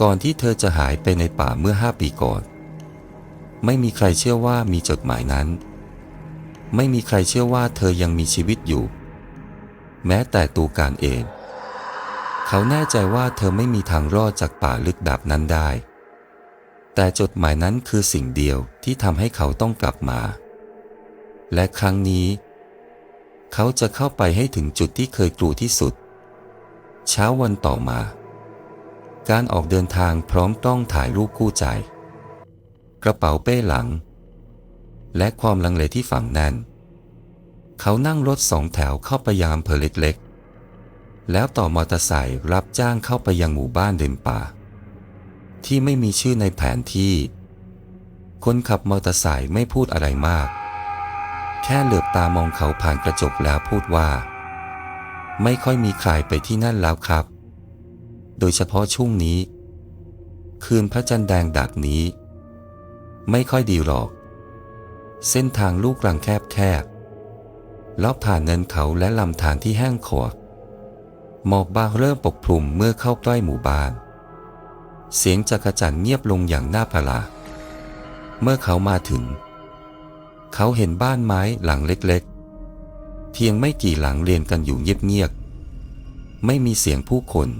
ก่อนที่เธอจะหายไปในป่าเมื่อห้าปีก่อน ไม่มีใครเชื่อว่ามีจดหมายนั้น ไม่มีใครเชื่อว่าเธอยังมีชีวิตอยู่ แม้แต่ตูการเอง เขาแน่ใจว่าเธอไม่มีทางรอดจากป่าลึกดับนั้นได้ แต่จดหมายนั้นคือสิ่งเดียวที่ทำให้เขาต้องกลับมา และครั้งนี้ เขาจะเข้าไปให้ถึงจุดที่เคยกลัวที่สุด เช้าวันต่อมา การออกเดินทางพร้อมต้องถ่ายรูปคู่ใจ กระเป๋าเป้หลัง และความลังเลที่ฝังแน่น เขานั่งรถสองแถวเข้าไปยังอำเภอเล็กๆ แล้วต่อมอเตอร์ไซค์รับจ้างเข้าไปยังหมู่บ้านเดินป่า ที่ไม่มีชื่อในแผนที่ คนขับมอเตอร์ไซค์ไม่พูดอะไรมาก แค่เหลือบตามองเขาผ่านกระจกแล้วพูดว่า ไม่ค่อยมีใครไปที่นั่นแล้วครับ โดยเฉพาะช่วงนี้ คืนพระจันทร์แดงดักนี้ ไม่ค่อยดีหรอก เส้นทางลูกรังแคบแคบลอบผ่านเนินเขาและลำธารที่แห้งขอดหมอกบางเริ่มปกคลุมเมื่อเข้าใกล้หมู่บ้าน เสียงจักรจันเงียบลงอย่างน่าประหลาดเมื่อเขามาถึง เขาเห็นบ้านไม้หลังเล็กๆ เพียงไม่กี่หลังเรียงกันอยู่เงียบๆ ไม่มีเสียงผู้คน